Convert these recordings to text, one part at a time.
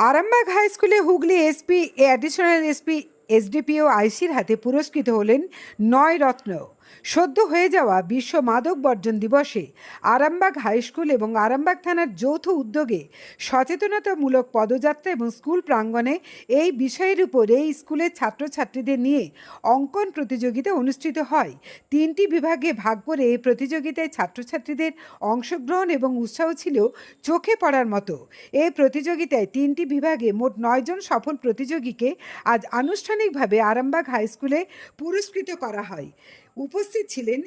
Arambagh high স্কুলে Hooghly SP additional SP SDPO আইসির হাতে পুরস্কৃত হলেন নয় রত্ন। সদ্য হয়ে যাওয়া বিশ্ব মাদক বর্জন দিবসে আরামবাগ হাই স্কুল এবং আরামবাগ থানার যৌথ উদ্যোগে সচেতনতামূলক পদযাত্রা এবং স্কুল প্রাঙ্গণে এই বিষয়ের উপর এই স্কুলের ছাত্রছাত্রীদের নিয়ে অঙ্কন প্রতিযোগিতা অনুষ্ঠিত হয়। তিনটি বিভাগে ভাগ করে এই প্রতিযোগিতায় ছাত্রছাত্রীদের অংশগ্রহণ এবং উৎসাহ ছিল চোখে পড়ার মতো। এই প্রতিযোগিতায় তিনটি বিভাগে মোট নয়জন সফল প্রতিযোগীকে আজ আনুষ্ঠানিকভাবে আরামবাগ হাই স্কুলে পুরস্কৃত করা হয়। উপস্থিত ছিলেন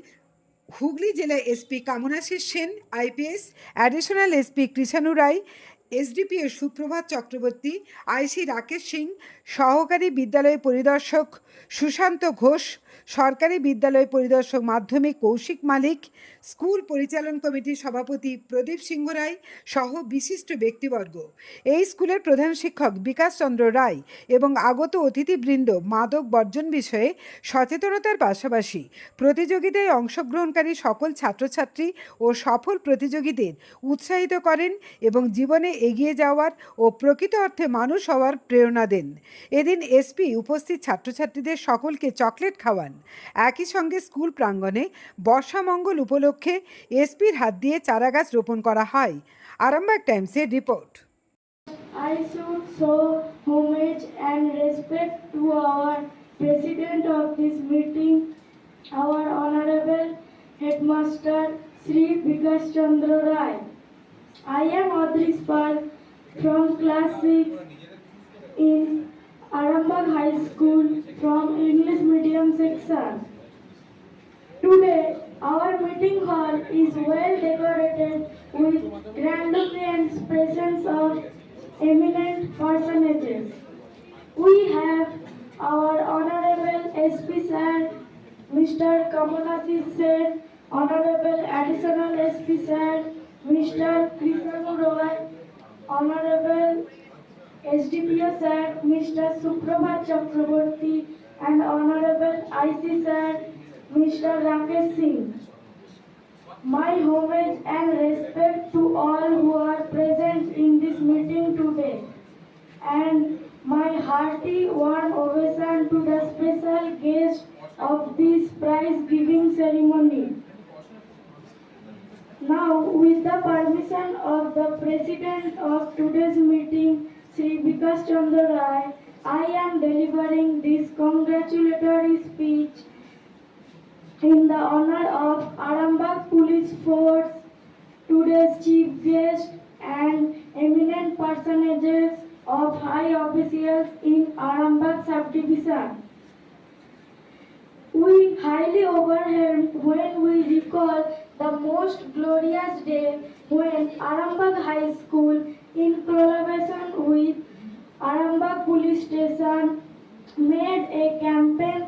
হুগলি জেলা SP Kamanashis Sen IPS additional SP Krishanu Roy SDPO Suprabhat Chakraborty IC Rakesh Singh, সহকারী বিদ্যালয় পরিদর্শক সুশান্ত ঘোষ, সরকারি বিদ্যালয় পরিদর্শক মাধ্যমিক কৌশিক মালিক স্কুল পরিচালন কমিটির সভাপতি প্রদীপ সিংহ রায় সহ বিশিষ্ট ব্যক্তিবর্গ। এই স্কুলের প্রধান শিক্ষক বিকাশ চন্দ্র রায় এবং আগত অতিথিবৃন্দ মাদক বর্জন বিষয়ে সচেতনতার পাশাপাশি প্রতিযোগিতায় অংশগ্রহণকারী সকল ছাত্রছাত্রী ও সফল প্রতিযোগীদের উৎসাহিত করেন এবং জীবনে এগিয়ে যাওয়ার ও প্রকৃত অর্থে মানুষ হওয়ার প্রেরণা দেন। এদিন এসপি উপস্থিত ছাত্রছাত্রীদের সকলকে চকলেট খাওয়ান। একই সঙ্গে স্কুল প্রাঙ্গণে বর্ষামঙ্গল উপলক্ষে এসপির হাত দিয়ে চারাগাছ রোপণ করা হয় আরামবাগ টাইমসের report I should show homage and respect to our president of this meeting, our honorable headmaster Sri Vikas Chandra Rai. I am Adris Pal from class 6 in Arambag High School from English medium section. Today, our meeting hall is well decorated with grandiose presence of eminent personages. We have our Honorable SP Sir, Mr. Kamalasi Sir, Honorable Additional SP Sir, Mr. Krishna Honorable SDPO Sir, Mr. Suprabhat Chakraborty, and Honorable IC Sir, Mr. Rakesh Singh. My homage and respect to all who are present in this meeting today, and my hearty warm ovation to the special guest of this prize giving ceremony. Now, with the permission of the president of today's meeting, Sri Vikas Chandra Rai, I am delivering this congratulatory speech in the honor of Arambag Police Force, today's chief guest and eminent personages of high officials in Arambag subdivision. We highly overwhelmed when we recall the most glorious day when Arambag High School, in collaboration with Arambag Police Station, made a campaign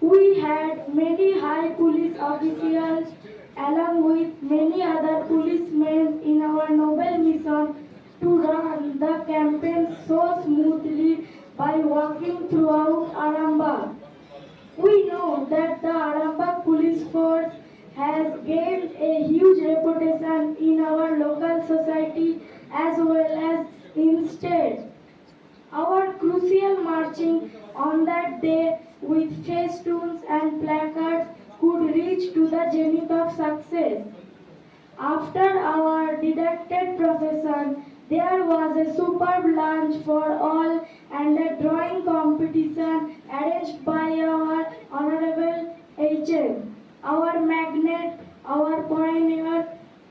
We had many high police officials along with many other policemen in our noble mission to run the campaign so smoothly by walking throughout Arambagh. We know that the Arambagh police force has gained a huge reputation in our local society as well as in state. Our crucial marching on that day with festoons and placards could reach to the zenith of success. After our deducted procession, there was a superb lunch for all and a drawing competition arranged by our Honorable HM, our magnet, our pioneer,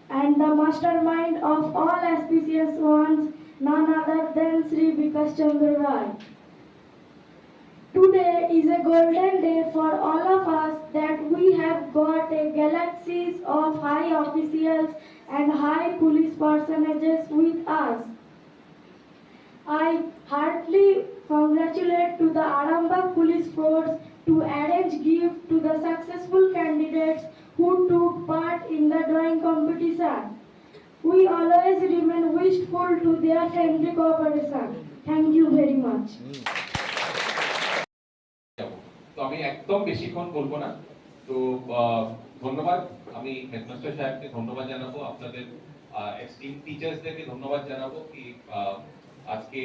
and the mastermind of all auspicious ones, none other than Sri Vikas Chandra Rai. Today is a golden day for all of us that we have got a galaxies of high officials and high police personages with us. I heartily congratulate to the Arambagh Police Force to arrange gift to the successful candidates who took part in the drawing competition. We always remain wishful to their friendly cooperation. Thank you very much. Mm. আমি একদম বেশিক্ষণ বলব না। তো ধন্যবাদ। আমি headmaster সাহেবকে ধন্যবাদ জানাব, আপনাদের এক্সট্রিম টিচার্সদেরকে ধন্যবাদ জানাব কি আজকে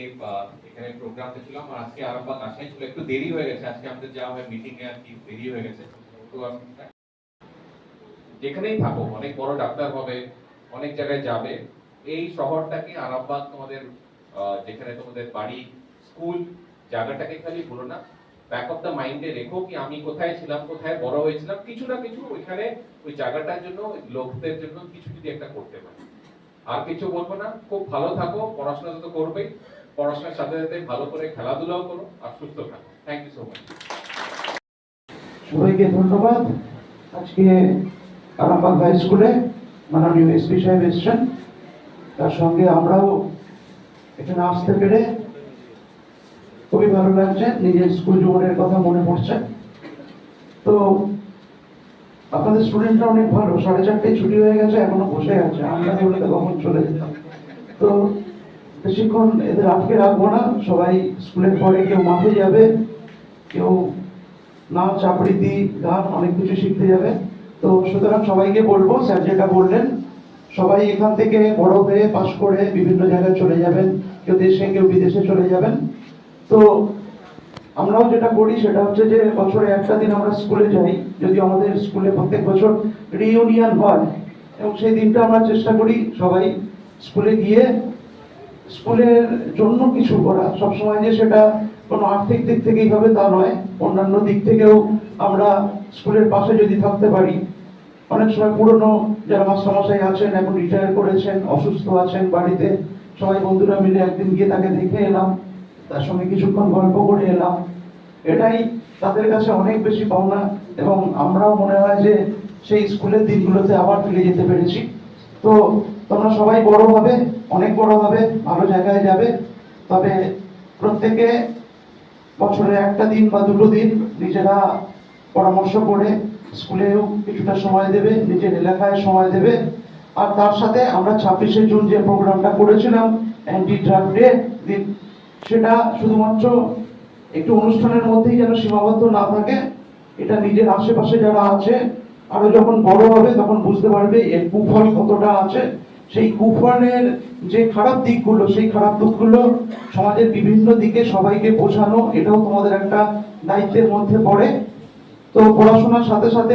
এখানে প্রোগ্রামে ছিলাম আর আজকে আরামবাগ আসাই ছিল। একটু দেরি হয়ে গেছে, আজকে আমাদের যাওয়া হয় মিটিং এ আর কি, দেরি হয়ে গেছে। তো যেখানেই থাকো, অনেক বড় ডাক্তার হবে, অনেক জায়গায় যাবে। এই শহরটাকে আরামবাগ তোমাদের যেখানে তোমাদের বাড়ি, স্কুল, জায়গাটাকে খালি ভুলো না। ব্যাক অফ দ্য মাইন্ডে রেখো কি আমি কোথায় ছিলাম, কোথায় বড় হয়েছিলাম, কিছু না কিছু ওইখানে ওই জায়গাটার জন্য লোকদের জন্য কিছু যদি একটা করতে পারি। আর কিছু বলব না, খুব ভালো থাকো, পড়াশোনা তো করবেই, পড়াশোনার সাথে সাথে ভালো করে খেলাধুলাও করো আর সুস্থ থাকো। থ্যাংক ইউ সো মাচ সবাইকে ধন্যবাদ। আজকে আরামবাগ হাই স্কুলে মাননীয় এসপি সাহেব এসছেন। তার সঙ্গে আমরাও এখানে আসতে পেরে খুবই ভালো লাগছে, নিজের স্কুল জীবনের কথা মনে পড়ছে। তো আপনাদের স্টুডেন্টরা অনেক ভালো, সাড়ে চারটায় ছুটি হয়ে গেছে, এখনও বসে আছে, আমরা তো কখন চলে যেতাম। তো বেশিক্ষণ এদের আটকে রাখব না, সবাই স্কুলের পরে কেউ মাঠে যাবে, কেউ নাচ আবৃত্তি গান অনেক কিছু শিখতে যাবে। তো সুতরাং সবাইকে বলব, স্যার যেটা বললেন, সবাই এখান থেকে বড় হয়ে, পাশ করে বিভিন্ন জায়গায় চলে যাবেন, কেউ দেশে, কেউ বিদেশে চলে যাবেন। তো আমরাও যেটা করি সেটা হচ্ছে যে বছরে একটা দিন আমরা স্কুলে যাই, যদি আমাদের স্কুলে প্রত্যেক বছর রিউনিয়ন হয়, এবং সেই দিনটা আমরা চেষ্টা করি সবাই স্কুলে গিয়ে স্কুলের জন্য কিছু করা। সবসময় যে সেটা কোনো আর্থিক দিক থেকেই হবে তা নয়, অন্যান্য দিক থেকেও আমরা স্কুলের পাশে যদি থাকতে পারি। অনেক সময় পুরনো যারা মাস্টারমশাই আছেন, এখন রিটায়ার করেছেন, অসুস্থ আছেন বাড়িতে, সবাই বন্ধুরা মিলে একদিন গিয়ে তাকে দেখে এলাম। তার সঙ্গে কিছুক্ষণ গল্প করে এলাম। এটাই তাদের কাছে অনেক বেশি পাওনা এবং আমরাও মনে হয় যে সেই স্কুলের দিনগুলোতে আবার ফিরে যেতে পেরেছি। তো তোমরা সবাই বড় হবে, অনেক বড় হবে, ভালো জায়গায় যাবে। তবে প্রত্যেকে বছরে একটা দিন বা দুটো দিন নিজেরা পরামর্শ করে স্কুলেও কিছুটা সময় দেবে, নিজের এলাকায় সময় দেবে। আর তার সাথে আমরা ছাব্বিশে জুন যে প্রোগ্রামটা করেছিলাম অ্যান্টি ড্রাগ ডে সেটা শুধুমাত্র একটু অনুষ্ঠানের মধ্যেই যেন সীমাবদ্ধ না থাকে, এটা নিজের আশেপাশে যারা আছে, আরও যখন বড় হবে তখন বুঝতে পারবে এর কুফল কতটা আছে। সেই কুফলের যে খারাপ দিকগুলো, সেই খারাপ দিকগুলো সমাজের বিভিন্ন দিকে সবাইকে বোঝানো, এটাও তোমাদের একটা দায়িত্বের মধ্যে পড়ে। তো পড়াশোনার সাথে সাথে